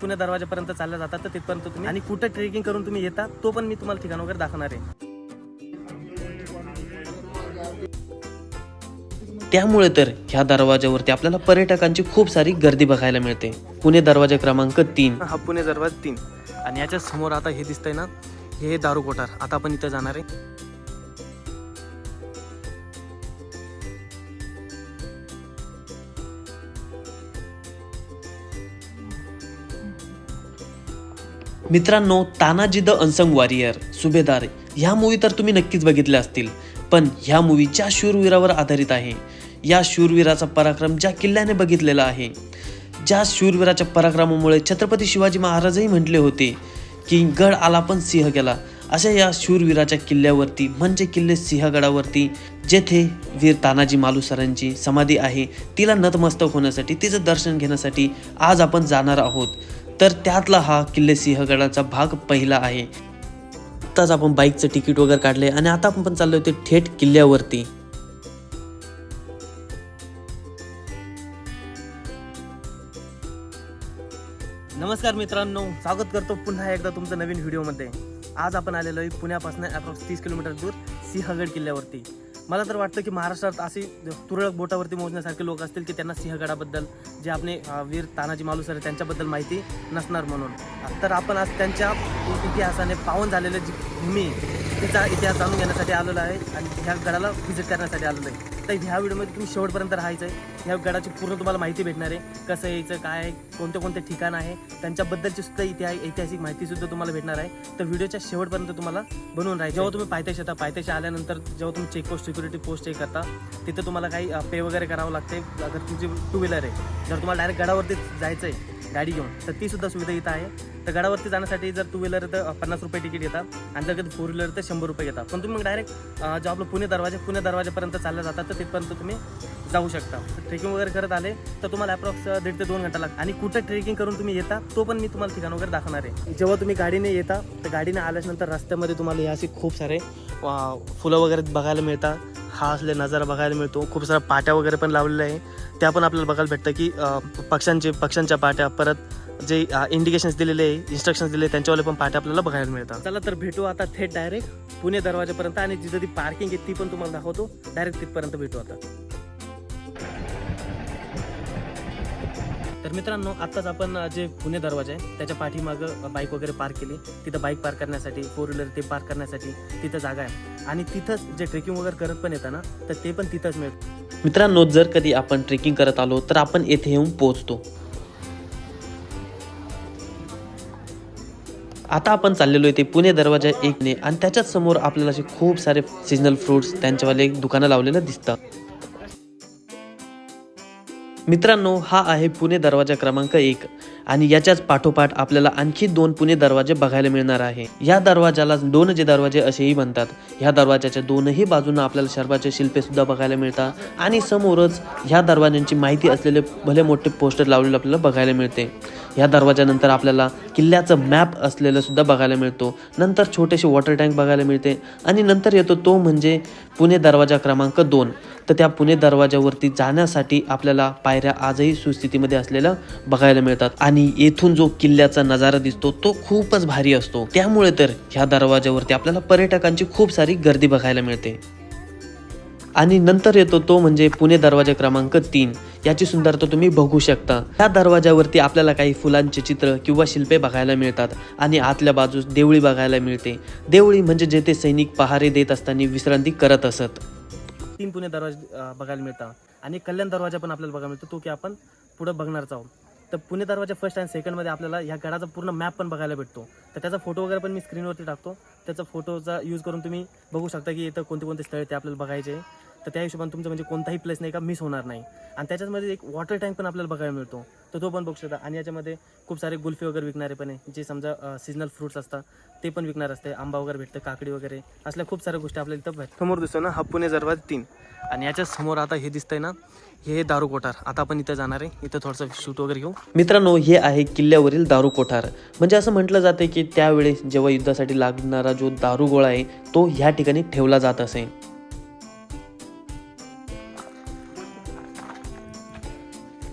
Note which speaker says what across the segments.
Speaker 1: पुणे दरवाजापर्यंत चालल्या जातात तर तिथपर्यंत तुम्ही आणि कुठं ट्रेकिंग करून तुम्ही येता तो पण मी तुम्हाला ठिकाण वगैरे दाखवणार आहे.
Speaker 2: त्यामुळे तर ह्या दरवाजावरती आपल्याला पर्यटकांची खूप सारी गर्दी बघायला मिळते. पुणे दरवाजा क्रमांक तीन.
Speaker 1: हा पुणे दरवाजा तीन. आणि याच्या समोर आता हे दिसतंय ना हे दारू कोठार. आता आपण इथं जाणार आहे.
Speaker 2: मित्रांनो तानाजी द अनसंग वॉरियर सुभेदार ह्या मूवी तर तुम्ही नक्कीच बघितल्या असतील. पण ह्या मूवीच्या शूरवीरावर आधारित आहे. या शूरवीराचा पराक्रम ज्या किल्ल्याने बघितलेला आहे ज्या शूरवीराच्या पराक्रमामुळे छत्रपती शिवाजी महाराजही म्हटले होते की गड आला पण सिंह गेला. अशा या शूरवीराच्या किल्ल्यावरती म्हणजे किल्ले सिंहगडावरती जेथे वीर तानाजी मालुसरांची समाधी आहे तिला नतमस्तक होण्यासाठी तिचं दर्शन घेण्यासाठी आज आपण जाणार आहोत. तर त्यातला हा किल्ले सिंहगडाचा भाग पहिला आहे. आत्ताच आपण बाईकचं तिकीट वगैरे काढले आणि आता आपण पण चाललो होते थेट किल्ल्यावरती.
Speaker 1: नमस्कार मित्रांनो स्वागत करतो पुन्हा एकदा तुमचं नवीन व्हिडिओमध्ये. आज आपण आलेलो आहे पुण्यापासून अप्रॉक्स तीस किलोमीटर दूर सिंहगड किल्ल्यावरती. मला तर वाटतं की महाराष्ट्रात असे तुरळक बोटावरती मोजण्यासारखे लोक असतील की त्यांना सिंहगडाबद्दल जे आपले वीर तानाजी मालुसरे त्यांच्याबद्दल माहिती नसणार म्हणून. तर आपण आज त्यांच्या इतिहासाने पावन झालेलं जी भूमी तिचा इतिहास जाणून घेण्यासाठी आलेलो आहे आणि ह्या गडाला व्हिजिट करण्यासाठी आलेलो आहे. तर ह्या व्हिडिओमध्ये तुम्ही शेवटपर्यंत राहायचं आहे ह्या गडाची पूर्ण तुम्हाला माहिती भेटणार आहे. कसं यायचं काय आहे कोणते कोणते ठिकाण आहे त्यांच्याबद्दलची सुद्धा इतिहास ऐतिहासिक माहितीसुद्धा तुम्हाला भेटणार आहे. तर व्हिडिओच्या शेवटपर्यंत तुम्हाला बनवून राहील जेव्हा तुम्ही पायथ्याशी येता पायथ्याशी आल्यानंतर जेव्हा तुम्ही चेकपोस्ट सिक्युरिटी पोस्ट चेक करता तिथे तुम्हाला काही पे वगैरे करावं लागते. अगर तुमची टू व्हीलर आहे जर तुम्हाला डायरेक्ट गडावरती जायचं आहे गाडी घेऊन. तर ती सुद्धा सुविधा इथं आहे. तर गडावरती जाण्यासाठी जर टू व्हीलर तर पन्नास रुपये तिकीट घेतात आणि जर कधी फोर व्हीलर तर शंभर रुपये घेतात. पण तुम्ही मग डायरेक्ट जो आपलं पुणे दरवाजा पुणे दरवाजापर्यंत चालल्या जातात तर तिथपर्यंत तुम्ही जाऊ शकता. ट्रेकिंग वगैरे करत आले तर तुम्हाला अप्रॉक्स दीड ते दोन घंटा लागतात. आणि कुठं ट्रेकिंग करून तुम्ही येता तो पण मी तुम्हाला ठिकाण वगैरे दाखवणार आहे. जेव्हा तुम्ही गाडीने येता तर गाडीने आल्याच्यानंतर रस्त्यामध्ये तुम्हाला हे असे खूप सारे फुलं वगैरे बघायला मिळतात. हा असले नजारा बघायला मिळतो. खूप साऱ्या पाट्या वगैरे पण लावलेल्या आहे. त्या पण आपल्याला बघायला भेटतं की पक्ष्यांचे पक्ष्यांच्या पाट्या परत जे इंडिकेशन्स दिलेले आहे इन्स्ट्रक्शन्स दिले त्यांच्यावाले पण पाट्या आपल्याला बघायला मिळतात. चला तर भेटू आता थेट डायरेक्ट पुणे दरवाजापर्यंत आणि जिथं ती पार्किंग आहे ती पण तुम्हाला दाखवतो. डायरेक्ट तिथपर्यंत भेटू आता. तर मित्रांनो आत्ताच आपण जे पुणे दरवाजा आहे त्याच्या पाठीमागं बाईक वगैरे पार्क केली. तिथं बाईक पार्क करण्यासाठी फोर व्हीलर ते पार्क करण्यासाठी तिथं जागा आहे. आणि तिथंच जे ट्रेकिंग वगैरे करत पण येतं ना तर ते पण तिथंच मिळतं.
Speaker 2: मित्रांनो जर कधी आपण ट्रेकिंग करत आलो तर आपण येथे येऊन पोहोचतो. आता आपण चाललेलो आहे ते पुणे दरवाजा एकने आणि त्याच्याच समोर आपल्याला असे खूप सारे सीजनल फ्रुट्स त्यांच्यावाले एक दुकानं लावलेलं दिसतं मित्रांनो हा आहे पुणे दरवाजा क्रमांक एक. आणि याच्याच पाठोपाठ आपल्याला आणखी दोन पुणे दरवाजे बघायला मिळणार आहे. या दरवाजाला दोन जे दरवाजे असेही म्हणतात. ह्या दरवाजाच्या दोनही बाजूंना आपल्याला शर्वाचे शिल्पे सुद्धा बघायला मिळतात. आणि समोरच ह्या दरवाज्यांची माहिती असलेले भले मोठे पोस्टर लावलेले आपल्याला बघायला मिळते. ह्या दरवाजानंतर आपल्याला किल्ल्याचं मॅप असलेलं सुद्धा बघायला मिळतो. नंतर छोटेसे वॉटर टँक बघायला मिळते. आणि नंतर येतो तो म्हणजे पुणे दरवाजा क्रमांक दोन. तर त्या पुणे दरवाजावरती जाण्यासाठी आपल्याला पायऱ्या आजही सुस्थितीमध्ये असलेल्या बघायला मिळतात. आणि येथून जो किल्ल्याचा नजारा दिसतो तो खूपच भारी असतो. त्यामुळे तर ह्या दरवाजावरती आपल्याला पर्यटकांची खूप सारी गर्दी बघायला मिळते. आणि नंतर येतो तो म्हणजे पुणे दरवाजा क्रमांक तीन. याची सुंदरता तुम्ही बघू शकता. त्या दरवाजावरती आपल्याला काही फुलांचे चित्र किंवा शिल्पे बघायला मिळतात आणि आतल्या बाजूस देवळी बघायला मिळते. देवळी म्हणजे जेथे सैनिक पहारे देत असताना विश्रांती करत असत.
Speaker 1: तीन पुणे दरवाजे बघायला मिळतात. आणि कल्याण दरवाजा पण आपल्याला बघायला मिळतो तो की आपण पुढे बघणारच आहोत. तर पुणे दरवाजा फर्स्ट आणि सेकंडमध्ये आपल्याला ह्या गडाचा पूर्ण मॅप पण बघायला भेटतो. तर त्याचा फोटो वगैरे पण मी स्क्रीनवरती टाकतो. त्याचा फोटोचा यूज करून तुम्ही बघू शकता की इथं कोणते कोणते स्थळ ते आपल्याला बघायचे. तर त्या हिशोबाने तुमचं म्हणजे कोणताही प्लेस नाही का मिस होणार नाही. आणि त्याच्यामध्ये एक वॉटर टँक पण आपल्याला बघायला मिळतो. तर तो पण बघू शकता. आणि याच्यामध्ये खूप सारे गुल्फी वगैरे विकणारे पण आहे. जे समजा सीजनल फ्रुट्स असतात ते पण विकणार असते. आंबा वगैरे भेटतं काकडी वगैरे असल्या खूप साऱ्या गोष्टी आपल्याला इथं भेटतात. समोर दिसतो ना हा पुणे दरवाजा तीन. आणि याच्या समोर आता हे दिसतंय ना हे दारू कोठार. आता आपण इथं जाणार आहे. इथं थोडंसं शूट वगैरे घेऊ.
Speaker 2: मित्रांनो हे आहे किल्ल्यावरील दारू कोठार. म्हणजे असं म्हटलं जाते की त्यावेळेस जेव्हा युद्धासाठी लागणारा जो दारू गोळा आहे तो ह्या ठिकाणी ठेवला जात असे.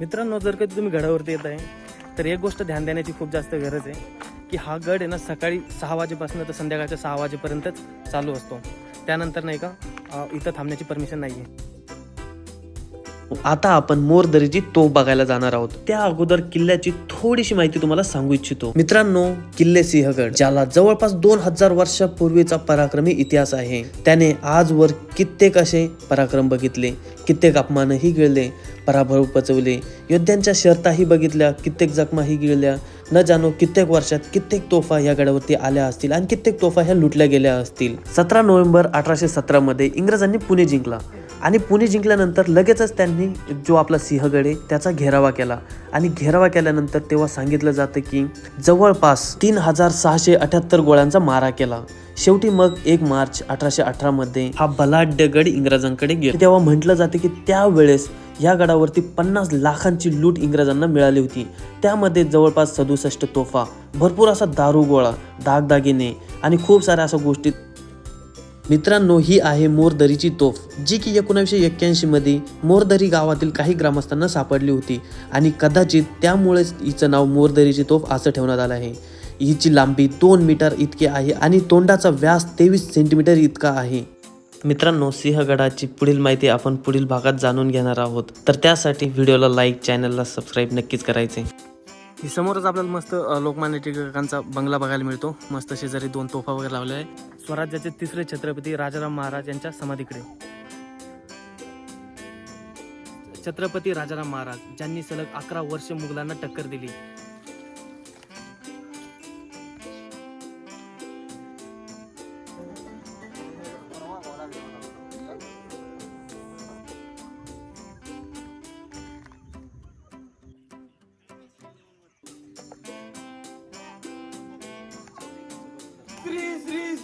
Speaker 1: मित्रांनो जर कधी तुम्ही गडावरती येत आहे तर एक गोष्ट ध्यान देण्याची खूप जास्त गरज आहे की हा गड आहे ना सकाळी सहा वाजेपासून तर संध्याकाळच्या सहा वाजेपर्यंतच चालू असतो. त्यानंतर नाही का इथं थांबण्याची परमिशन नाही आहे
Speaker 2: आता आपण मोरदरीची तोफ बघायला जाणार आहोत. त्या अगोदर किल्ल्याची थोडीशी माहिती तुम्हाला सांगू इच्छितो. मित्रांनो किल्ले सिंहगड ज्याला जवळपास दोन हजार वर्षापूर्वीचा पराक्रमी इतिहास आहे. त्याने आजवर कित्येक असे पराक्रम बघितले कित्येक अपमानही गिळले पराभव पचवले. योद्ध्यांच्या शर्ताही बघितल्या कित्येक जखमाही गिळल्या. न जाणो कित्येक वर्षात कित्येक तोफा या गडावरती आल्या असतील आणि कित्येक तोफा ह्या लुटल्या गेल्या असतील. सतरा नोव्हेंबर अठराशे सतरामध्ये इंग्रजांनी पुणे जिंकला. आणि पुणे जिंकल्यानंतर लगेचच त्यांनी जो आपला सिंहगड आहे त्याचा घेरावा केला. आणि घेरावा केल्यानंतर तेव्हा सांगितलं जातं की जवळपास तीन हजार सहाशे अठ्याहत्तर गोळ्यांचा मारा केला. शेवटी मग एक मार्च अठराशे अठरामध्ये हा बलाढ्य गड इंग्रजांकडे गेला. तेव्हा म्हटलं जातं की त्यावेळेस या गडावरती पन्नास लाखांची लूट इंग्रजांना मिळाली होती. त्यामध्ये जवळपास सदुसष्ट तोफा भरपूर असा दारुगोळा दागदागिने आणि खूप साऱ्या अशा गोष्टी मित्रांनो ही आहे मोरदरीची तोफ जी की एकोणीसशे एक्क्याऐंशी मध्ये मोरदरी गावातील काही ग्रामस्थांना सापडली होती आणि कदाचित त्यामुळेच हिचं नाव मोरदरीची तोफ असं ठेवण्यात आलं आहे. हिची लांबी दोन मीटर इतकी आहे आणि तोंडाचा व्यास तेवीस सेंटीमीटर इतका आहे. मित्रांनो सिंहगडाची पुढील माहिती आपण पुढील भागात जाणून घेणार आहोत. तर त्यासाठी व्हिडिओला लाईक चॅनलला सबस्क्राईब नक्कीच करायचे.
Speaker 1: ही समोरच आपल्याला मस्त लोकमान्य टिळकांचा बंगला बघायला मिळतो. मस्त शेजारी दोन तोफा वगैरे लावल्या आहे स्वराज्याचे तिसरे छत्रपती राजाराम महाराज यांच्या समाधीकडे. छत्रपती राजाराम महाराज ज्यांनी सलग अकरा वर्ष मुघलांना टक्कर दिली.
Speaker 3: श्री श्री